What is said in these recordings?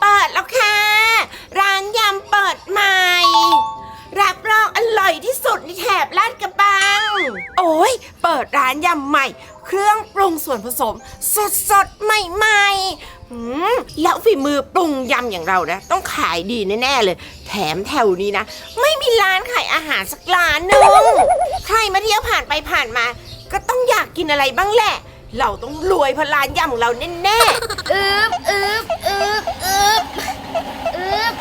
เปิดแล้วค่ะ ร้านยำเปิดใหม่ รับรองอร่อยที่สุดในแถบลาดกระบัง โอ้ย เปิดร้านยำใหม่ เครื่องปรุงส่วนผสม สดสดใหม่ๆหืมแล้วฝีมือปรุงยำอย่างเรานะ ต้องขายดีแน่ๆเลย แถมแถวนี้นะ ไม่มีร้านขายอาหารสักร้านหนึ่งใครมาเที่ยวผ่านไปผ่านมา ก็ต้องอยากกินอะไรบ้างแหละ เราต้องรวยเพราะร้านยำของเราแน่ๆอึบอึบอึบอึบอึบ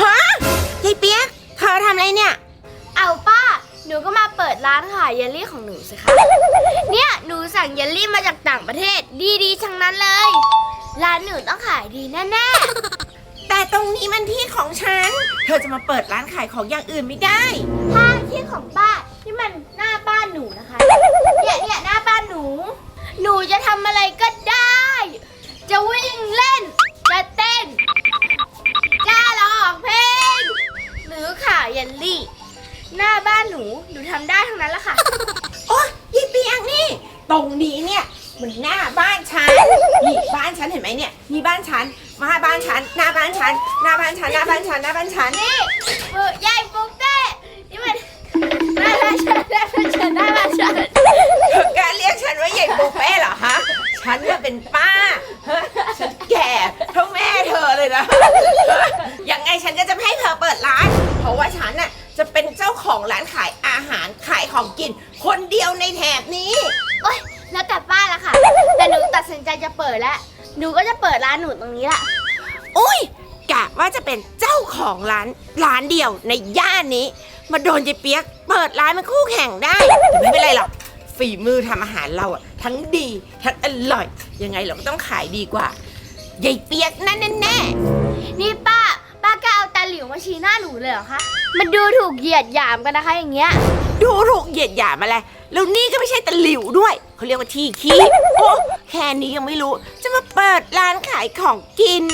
ฮะยายเปียกเธอทำอะไรเนี่ย เอาป้า หนูก็มาเปิดร้านขายเยลลี่ของหนูสิคะ เนี่ยหนูสั่งเยลลี่มาจากต่างประเทศ ดีๆทั้งนั้นเลย ร้านหนูต้องขายดีแน่แต่ตรงนี้มันที่ของฉัน เธอจะมาเปิดร้านขายของอย่างอื่นไม่ได้ ๆถ้า ที่ของป้าที่มันหน้าบ้านหนูนะคะ เนี่ยเนี่ยหน้าบ้านหนู หนูจะทำอะไรก็ได้ จะวิ่งเล่น จะเต้นจะร้องเพลงหรือขายเยลลี่ หน้าบ้านหนูหนูทำได้ทั้งนั้นแหละค่ะ โอ๊ยยายเปียกนี่ ตรงนี้เนี่ยมันหน้าบ้านฉันนี่บ้านฉันเห็นไหมเนี่ยนี่บ้านฉันมาบ้านฉันหน้าบ้านฉันหน้าบ้านฉันหน้าบ้านฉันหน้าบ้านฉันนี่มือยายปุ๊กเต้นี่มัน หน้าบ้านฉันหน้าบ้านฉันหน้าบ้านฉันเธอกล้ารเรียกฉันว่าใหญ่ปูเป้เหรอฮะ ฉันเนี่ยเป็นป้าฮะฉันแก่เท่าแม่เธอเลยนะ ยังไงฉันก็จะไม่ให้เธอเปิดร้าน เพราะว่าฉันน่ะจะเป็นเจ้าของร้านขายอาหารขายของกิน คนเดียวในแถบนี้ โอ๊ยแล้วแต่ป้าละค่ะ แต่หนูตัดสินใจจะเปิดแล้ว หนูก็จะเปิดร้านหนูตรงนี้แหละ อุ้ยกะว่าจะเป็นเจ้าของร้านร้านเดียวในย่านนี้ มาโดนยายเปียก เปิดร้านเป็นคู่แข่งได้แต่ไม่เป็นไรหรอกฝีมือทำอาหารเราอะทั้งดีทั้งอร่อย ยังไงเราก็ต้องขายดีกว่ายายเปียกนั่นแน่นี่ป้า ป้าก็เอาตาหลิวมาชี้หน้าหนูเลยเหรอคะ มันดูถูกเหยียดหยามกันนะคะอย่างเงี้ย ๆดูถูกเหยียดหยามอะไรแล้วนี่ก็ไม่ใช่ตะหลิวด้วยเขาเรียกว่าที่ขี้โอ้แค่นี้ยังไม่รู้ จะมาเปิดร้านขายของกิน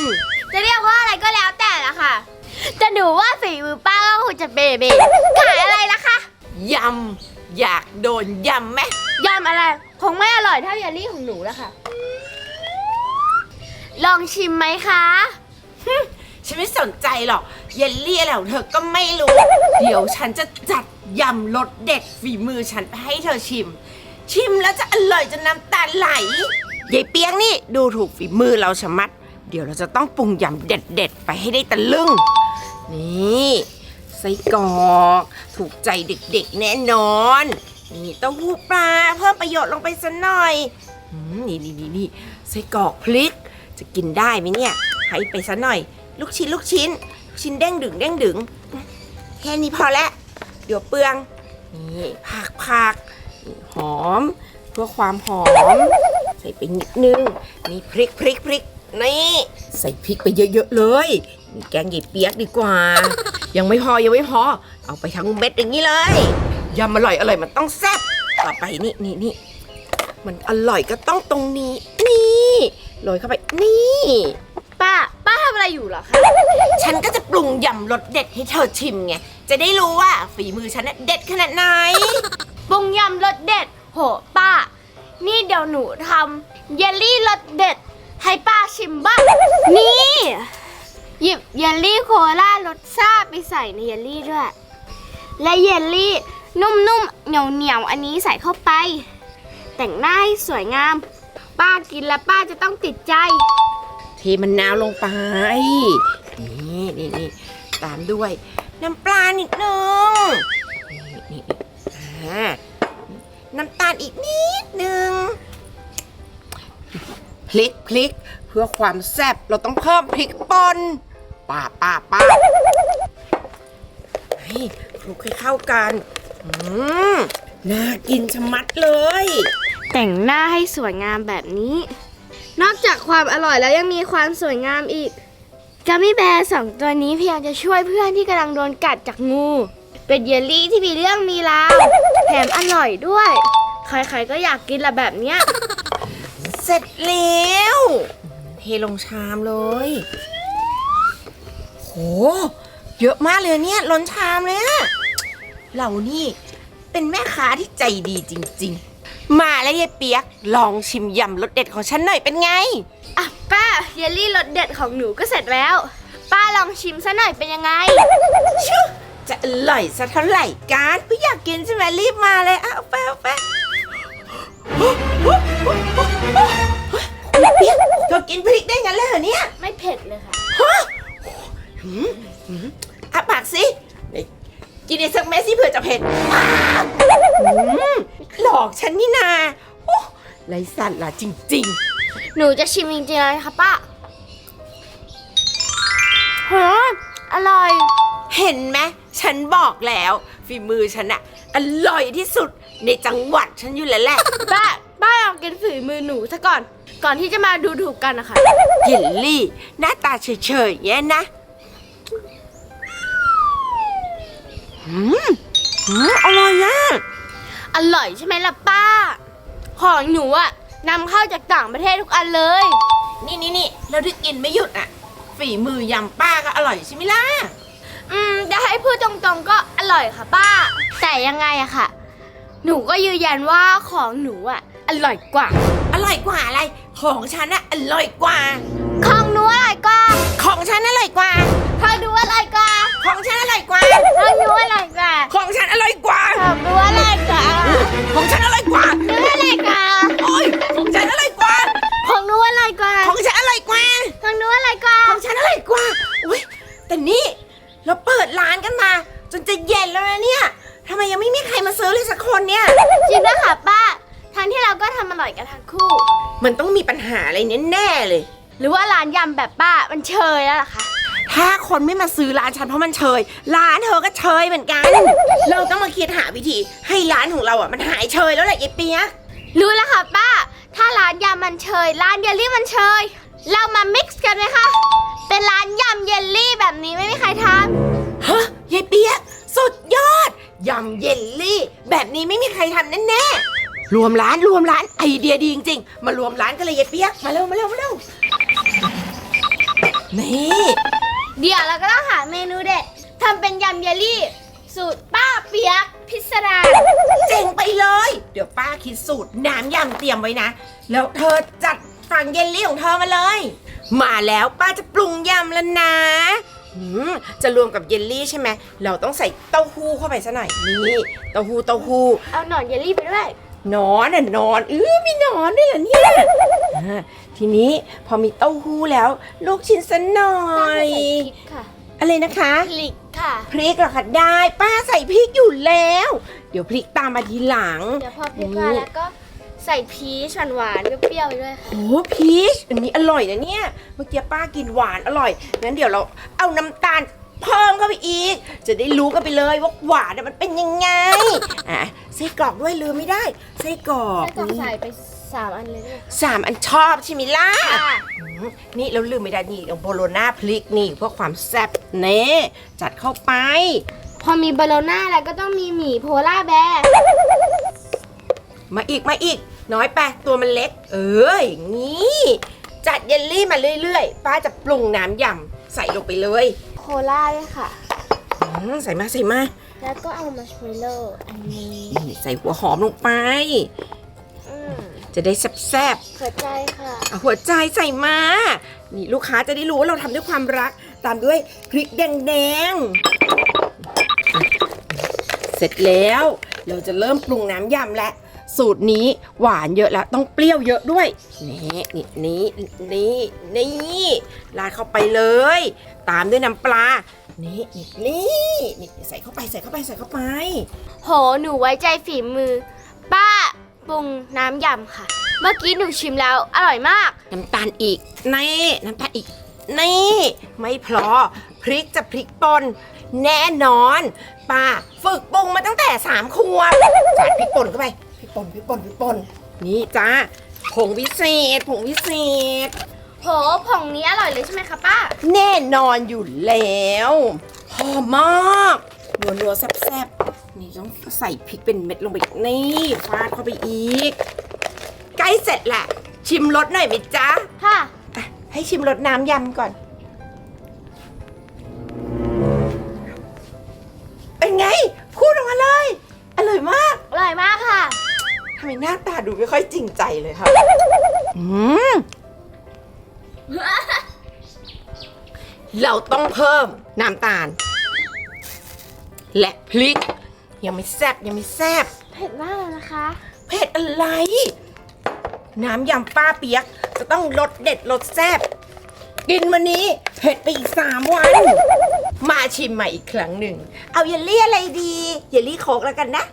จะเรียกว่าอะไรก็แล้วแต่ละค่ะแต่หนูว่าฝีมือป้าก็คงจะเบเบขายอะไรล่ะคะยำอยากโดนยำไหมยำอะไร คงไม่อร่อยเท่าเยลลี่ของหนูแล้วค่ะ ลองชิมไหมคะ ฉันไม่สนใจหรอกเยลลี่อะไรของเธอก็ไม่รู้ เดี๋ยวฉันจะจัดยำรสเด็ดฝีมือฉันไปให้เธอชิม ชิมแล้วจะอร่อยจนน้ำตาไหลยายเปียงนี่ดูถูกฝีมือเราชะมัด เดี๋ยวเราจะต้องปรุงยำเด็ดๆ ไปให้ได้ตะลึง นี่ไส้กรอกถูกใจเด็กๆ แน่นอน นี่เต้าหู้ปลาเพิ่มประโยชน์ลงไปสักหน่อยอืมนี่นี่นี่นี่ไส้กรอกพริก จะกินได้ไหมเนี่ยให้ไปสักหน่อย ลูกชิ้นลูกชิ้น ลูกชิ้นเด้งดึงเด้งดึง แค่นี้พอแล้วเดี๋ยวเปลือง นี่ผักผักหอม เพื่อความหอม ใส่ไปนิดนึง นี่พริกพริกพริก นี่ใส่พริกไปเยอะๆเลยนี่แกงหยีเปียกดีกว่า ยังไม่พอยังไม่พอ เอาไปทั้งเม็ดอย่างนี้เลยยำอร่อยอร่อยมันต้องแซ่บต่อไปนี่นี่นี่มันอร่อยก็ต้องตรงนี้ นี่โรยเข้าไปนี่ ป้า ป้าทำอะไรอยู่เหรอคะ ฉันก็จะปรุงยำรสเด็ดให้เธอชิมไง จะได้รู้ว่าฝีมือฉันน่ะเด็ดขนาดไหน ปรุงยำรสเด็ด โห ป้า นี่เดี๋ยวหนูทำเยลลี่รสเด็ด ให้ป้าชิมบ้าง นี่ หยิบเยลลี่โคลารสซาไปใส่ในเยลลี่ด้วย และเยลลี่นุ่มๆ เหนียวๆ อันนี้ใส่เข้าไป แต่งหน้าให้สวยงาม ป้ากินแล้วป้าจะต้องติดใจ เทมะนนาวลงไป นี่นี่นี่ตามด้วย น้ำปลานิดนึงนี่นี่นี่อ่าน้ำตาลอีกนิดนึง พริกพริกเพื่อความแซ่บเราต้องเพิ่มพริกป่นป้าป้าป้าให้คลุกให้เข้ากันอืมน่ากินชะมัดเลย แต่งหน้าให้สวยงามแบบนี้ นอกจากความอร่อยแล้วยังมีความสวยงามอีกกัมมี่แบร์สองตัวนี้พยายามจะช่วยเพื่อนที่กำลังโดนกัดจากงู เป็นเยลลี่ที่มีเรื่องมีราวแถมอร่อยด้วย ใครๆก็อยากกินละแบบเนี้ย เสร็จแล้ว เทลงชามเลย โห เยอะมากเลยเนี่ยล้นชามเลยอะเรานี่เป็นแม่ค้าที่ใจดีจริง ๆ มาแล้วยายเปียก ลองชิมยำรสเด็ดของฉันหน่อยเป็นไง อะป้าเยลลี่รสเด็ดของหนูก็เสร็จแล้ว ป้าลองชิมซะหน่อยเป็นยังไงชิวจะอร่อยสักเท่าไหร่กันพี่อยากกินใช่ไหมรีบมาเลยอะเอาไปเอาไป เม็ดสิเผื่อจะเผ็ดว้าวหืมหลอกฉันนี่นาโอ้ไรสัตว์ล่ะจริง หนูจะชิมจริงๆเลยนะคะป้าฮะอร่อย ๆ เห็นไหมฉันบอกแล้วฝีมือฉันอะอร่อยที่สุดในจังหวัดฉันอยู่แล้วแหละ ป้า ป้าลองกินฝีมือหนูซะก่อน ก่อนที่จะมาดูถูกกันนะคะเยลลี่ หน้าตาเฉยๆอย่างเงี้ยนะ อืม อืมอร่อยอะอร่อยใช่ไหมล่ะป้า ของหนูอะนำเข้าจากต่างประเทศทุกอันเลย นี่นี่นี่แล้วที่กินไม่หยุดอะ ฝีมือยำป้าก็อร่อยใช่ไหมล่ะ อืมจะให้พูดตรงๆก็อร่อยค่ะป้า แต่ยังไงอะค่ะ หนูก็ยืนยันว่าของหนูอะอร่อยกว่า อร่อยกว่าอะไร ของฉันอะอร่อยกว่า ของหนูอร่อยกว่า ของฉันอร่อยกว่า ราก็ทำอร่อยกันทั้งคู่ มันต้องมีปัญหาอะไรแน่ๆเลย หรือว่าร้านยำแบบป้ามันเชยแล้วล่ะคะ ถ้าคนไม่มาซื้อร้านฉันเพราะมันเชย ร้านเธอก็เชยเหมือนกัน เราต้องมาคิดหาวิธี ให้ร้านของเราอะมันหายเชยแล้วแหละยายเปียกรู้แล้วค่ะป้า ถ้าร้านยำมันเชย ร้านเยลลี่มันเชย เรามา mix กันไหมคะ เป็นร้านยำเยลลี่แบบนี้ไม่มีใครทฮะยายเปียกสุดยอดยำเยลลี่ แบบนี้ไม่มีใครทำแน่ๆ รวมร้านรวมร้านไอเดียดีจริงๆ มารวมร้านกันเลยยายเปียกมาเร็วมาเร็วมาเร็วนี่ำเดี๋ยวเราก็ต้องหาเมนูเด็ดทำเป็นยำเยลลี่ สูตรป้าเปียกพิสดารเจ๋งไปเลย เดี๋ยวป้าคิดสูตรน้ำยำเตรียมไว้นะ แล้วเธอจัดฝั่งเยลลี่ของเธอมาเลย มาแล้วป้าจะปรุงยำแล้วนะหืมจะรวมกับเยลลี่ใช่ไหม เราต้องใส่เต้าหู้เข้าไปซะหน่อย นี่ เต้าหู้เต้าหู้ เอาหนอนเยลลี่ไปด้วย นอนน่ะนอนเออมีหนอนด้วยเหรอเนี่ยอ่าทีนี้พอมีเต้าหู้แล้ว ลูกชิ้นสันหน่อป้าจะย ใส่พริกค่ะอะไรนะคะ พริกค่ะ พริกเหรอคะได้ ป้าใส่พริกอยู่แล้ว เดี๋ยวพริกตามมาทีหลัง เดี๋ยวพอพริกมาแล้วก็ใส่พีชหวานๆเปรี้ยวๆไปด้วยค่ะ โอ้พีชอันนี้อร่อยนะเนี่ย เมื่อกี้ป้ากินหวานอร่อย งั้นเดี๋ยวเราเอาน้ำตาล เพิ่มเข้าไปอีก จะได้รู้กันไปเลยว่าหวานน่ะมันเป็นยังไงอะไส้กรอกด้วยลืมไม่ได้ไส้กรอกแล้วก็ใส่ไปสามอันเลยด้วยสามอันชอบใช่ไหมล่ะค่ะอืมนี่เราลืมไม่ได้นี่โบโลน่าพริกนี่เพื่อความแซ่บเน่จัดเข้าไป พอมีบาโลน่าแล้วก็ต้องมีหมี่โพล่าแบร์มาอีกมาอีก น้อยไปตัวมันเล็ก เอออย่างนี้ จัดเยลลี่มาเรื่อยๆ ป้าจะปรุงน้ำยำใส่ลงไปเลย โคล่าด้วยค่ะ อืมใส่มาใส่มาแล้วก็เอามัชเมลโล่อันนี้นี่ใส่หัวหอมลงไป อืมจะได้แซ่บหัวใจค่ะๆเอาหัวใจใส่มา นี่ลูกค้าจะได้รู้ว่าเราทำด้วยความรัก ตามด้วยพริกแดงๆ เสร็จแล้ว เราจะเริ่มปรุงน้ำยำแล้ว สูตรนี้หวานเยอะแล้วต้องเปรี้ยวเยอะด้วย นี่นี่นี่นี่นี่ราดเข้าไปเลย ตามด้วยน้ำปลา นี่นี่นี่นี่ใส่เข้าไปใส่เข้าไปใส่เข้าไป โห หนูไว้ใจฝีมือ ป้าปรุงน้ำยำค่ะ เมื่อกี้หนูชิมแล้วอร่อยมาก น้ำตาลอีกนี่น้ำตาลอีกนี่ ไม่พอพริกจะพริกป่นแน่นอน ป้าฝึกปรุงมาตั้งแต่สามขวบจัดพริกป่นเข้าไปพริก ป่นพริกป่นพริกป่นนี่จ้าผงวิเศษผงวิเศษ โหผงนี้อร่อยเลยใช่ไหมคะป้า แน่นอนอยู่แล้วหอมมากนัวนัวๆแซ่บๆนี่ต้องใส่พริกเป็นเม็ดลงไปอีกนี่ฟาดเข้าไปอีก ใกล้เสร็จแหละ ชิมรสหน่อยไหมจ๊ะค่ะ อะให้ชิมรสน้ำยำก่อนำไมหน้าตาดูไม่ค่อยจริงใจเลยค่ะอืม เราต้องเพิ่มน้ำตาล และพริก ยังไม่แซ่บยังไม่แซ่บเผ็ดมากเลยนะคะ เผ็ดอะไร น้ำยำป้าเปียก จะต้องรสเด็ดรสแซ่บกินวันนี้เผ็ดไปอีกสามวัน มาชิมใหม่อีกครั้งหนึ่ง เอาเยลลี่อะไรดี เยลลี่โคกแล้วกันนะ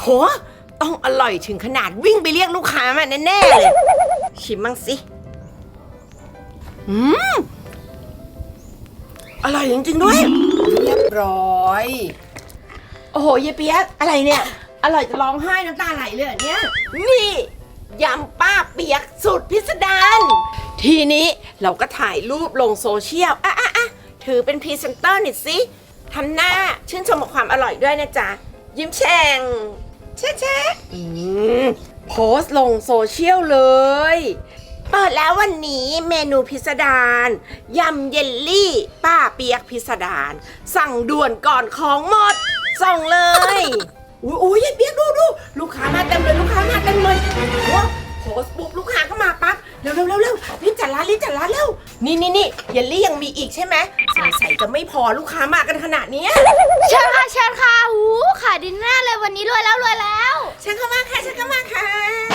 โห ต้องอร่อยถึงขนาดวิ่งไปเรียกลูกค้ามาแน่ๆเลยชิมมั่งสิ อืม อร่อยจริงๆด้วย เรียบร้อย โอ้โหเยายเปียกอะไรเนี่ย อร่อยจะร้องไห้น้ำตาไหลเลยเหรอเนี่ย นี่ ยำป้าเปียกสุดพิสดารทีนี้เราก็ถ่ายรูปลงโซเชียล อะอะอะถือเป็นพรีเซนเตอร์หน่อยสิทำหน้าชื่นชมกับความอร่อยด้วยนะจ๊ะ ยิ้มแฉ่งแช่แช่อืมโพสต์ลงโซเชียลเลย เปิดแล้ววันนี้เมนูพิสดารยำเยลลี่ ป้าเปียกพิสดารสั่งด่วนก่อนของหมด ส่งเลย อุ้ยอุ้ยยายเปียกดูดูลูกค้ามาเต็มเลยลูกค้ามาเต็มเลยว้าวโพสต์ปุ๊บลูกค้าก็มาปั๊บเร็วเร็วเร็วเร็วรีบจัดร้านรีบจัดร้านเร็วนี่นี่นี่เยลลี่ยังมีอีกใช่ไหมสงสัยจะไม่พอลูกค้ามากันขนาดเนี้ยเชิญค่ะเชิญค่ะหูขายดีแน่เลยวันนี้รวยแล้วรวยแล้วฉันเข้ามาค่ะฉันเข้ามาค่ะ